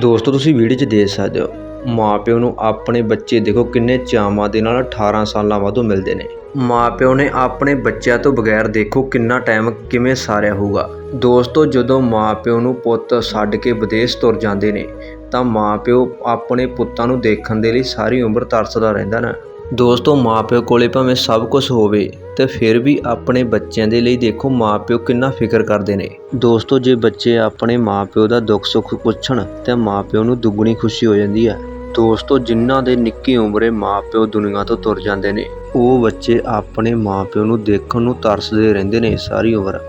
ਦੋਸਤੋ, ਤੁਸੀਂ ਵੀਡੀਓ 'ਚ ਦੇਖ ਸਕਦੇ ਹੋ, ਮਾਪਿਓ ਨੂੰ ਆਪਣੇ ਬੱਚੇ ਦੇਖੋ ਕਿੰਨੇ ਚਾਵਾਂ ਦੇ ਨਾਲ 18 ਸਾਲਾਂ ਬਾਅਦੋਂ ਮਿਲਦੇ ਨੇ। ਮਾਪਿਓ ਨੇ ਆਪਣੇ ਬੱਚਿਆਂ ਤੋਂ ਬਗੈਰ ਦੇਖੋ ਕਿੰਨਾ ਟਾਈਮ ਕਿਵੇਂ ਸਾਰਿਆ ਹੋਊਗਾ। ਦੋਸਤੋ, ਜਦੋਂ ਮਾਪਿਓ ਨੂੰ ਪੁੱਤ ਛੱਡ ਕੇ ਵਿਦੇਸ਼ ਤੁਰ ਜਾਂਦੇ ਨੇ, ਤਾਂ ਮਾਪਿਓ ਆਪਣੇ ਪੁੱਤਾਂ ਨੂੰ ਦੇਖਣ ਦੇ ਲਈ ਸਾਰੀ ਉਮਰ ਤਰਸਦਾ ਰਹਿੰਦਾ ਨਾ। ਦੋਸਤੋ, ਮਾਪਿਓ ਕੋਲੇ ਭਾਵੇਂ ਸਭ ਕੁਝ ਹੋਵੇ, ਤੇ ਫਿਰ ਵੀ ਆਪਣੇ ਬੱਚਿਆਂ ਦੇ ਲਈ ਦੇਖੋ ਮਾਪਿਓ ਕਿੰਨਾ ਫਿਕਰ ਕਰਦੇ ਨੇ। ਦੋਸਤੋ, ਜੇ ਬੱਚੇ ਆਪਣੇ ਮਾਪਿਓ ਦਾ ਦੁੱਖ ਸੁੱਖ ਪੁੱਛਣ, ਤਾਂ ਮਾਪਿਓ ਨੂੰ ਦੁੱਗਣੀ ਖੁਸ਼ੀ ਹੋ ਜਾਂਦੀ ਹੈ। ਦੋਸਤੋ, ਜਿਨ੍ਹਾਂ ਦੇ ਨਿੱਕੀ ਉਮਰੇ ਮਾਪਿਓ ਦੁਨੀਆ ਤੋਂ ਤੁਰ ਜਾਂਦੇ ਨੇ। ਉਹ ਬੱਚੇ ਆਪਣੇ ਮਾਪਿਓ ਨੂੰ ਦੇਖਣ ਨੂੰ ਤਰਸਦੇ ਰਹਿੰਦੇ ਨੇ ਸਾਰੀ ਉਮਰ।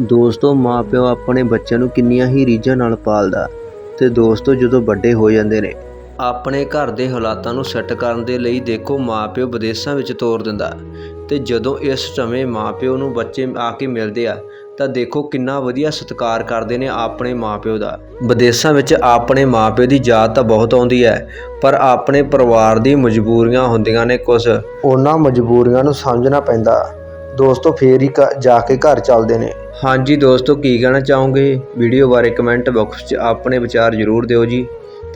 ਦੋਸਤੋ, ਮਾਪਿਓ ਆਪਣੇ ਬੱਚਿਆਂ ਨੂੰ ਕਿੰਨੀਆਂ ਹੀ ਰੀਝਾਂ ਨਾਲ ਪਾਲਦਾ, ਤੇ ਦੋਸਤੋ ਜਦੋਂ ਵੱਡੇ ਹੋ ਜਾਂਦੇ ਨੇ ਆਪਣੇ ਘਰ ਦੇ ਹਾਲਾਤਾਂ ਨੂੰ ਸੈੱਟ ਕਰਨ ਦੇ ਲਈ ਦੇਖੋ, ਮਾਪਿਓ ਵਿਦੇਸ਼ਾਂ ਵਿੱਚ ਤੋਰ ਦਿੰਦਾ। ਤੇ ਜਦੋਂ ਇਸ ਸਮੇਂ ਮਾਪਿਓ ਨੂੰ ਬੱਚੇ ਆ ਕੇ ਮਿਲਦੇ ਆ, ਤਾਂ ਦੇਖੋ ਕਿੰਨਾ ਵਧੀਆ ਸਤਿਕਾਰ ਕਰਦੇ ਨੇ ਆਪਣੇ ਮਾਪਿਓ ਦਾ। ਵਿਦੇਸ਼ਾਂ ਵਿੱਚ ਆਪਣੇ ਮਾਪਿਓ ਦੀ ਯਾਦ ਤਾਂ ਬਹੁਤ ਆਉਂਦੀ ਹੈ, ਪਰ ਆਪਣੇ ਪਰਿਵਾਰ ਦੀ ਮਜਬੂਰੀਆਂ ਹੁੰਦੀਆਂ ਨੇ ਕੁਝ। ਉਹਨਾਂ ਮਜਬੂਰੀਆਂ ਨੂੰ ਸਮਝਣਾ ਪੈਂਦਾ। ਦੋਸਤੋ, ਫੇਰ ਹੀ ਘ- ਜਾ ਕੇ ਘਰ ਚੱਲਦੇ ਨੇ। ਹਾਂਜੀ ਦੋਸਤੋ, ਕੀ ਕਹਿਣਾ ਚਾਹੋਗੇ? ਵੀਡੀਓ ਬਾਰੇ ਕਮੈਂਟ ਬਾਕਸ 'ਚ ਆਪਣੇ ਵਿਚਾਰ ਜ਼ਰੂਰ ਦਿਓ ਜੀ।